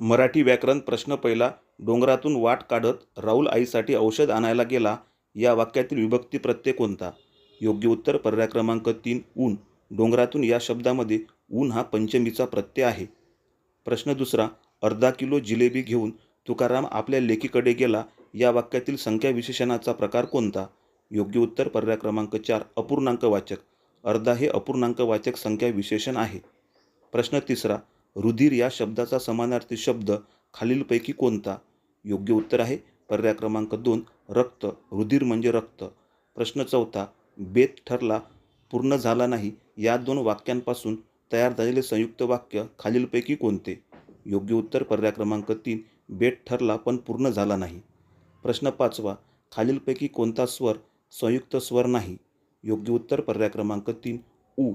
मराठी व्याकरण प्रश्न पहिला डोंगरातून वाट काढत राहुल आईसाठी औषध आणायला गेला या वाक्यातील विभक्ती प्रत्यय कोणता? योग्य उत्तर पर्याय क्रमांक तीन ऊन. डोंगरातून या शब्दामध्ये ऊन हा पंचमीचा प्रत्यय आहे. प्रश्न दुसरा अर्धा किलो जिलेबी घेऊन तुकाराम आपल्या लेकीकडे गेला या वाक्यातील संख्या विशेषणाचा प्रकार कोणता? योग्य उत्तर पर्याय क्रमांक चार अपूर्णांक वाचक. अर्धा हे अपूर्णांक वाचक संख्या विशेषण आहे. प्रश्न तिसरा रुधिर या शब्दाचा समानार्थी शब्द खालीलपैकी कोणता? योग्य उत्तर आहे. पर्याय क्रमांक दोन रक्त. रुधिर म्हणजे रक्त. प्रश्न चौथा बेत ठरला पूर्ण झाला नाही या दोन वाक्यांपासून तयार झालेले संयुक्त वाक्य खालीलपैकी कोणते? योग्य उत्तर पर्याय क्रमांक तीन बेट ठरला पण पूर्ण झाला नाही. प्रश्न पाचवा खालीलपैकी कोणता स्वर संयुक्त स्वर नाही? योग्य उत्तर पर्याय क्रमांक तीन ऊ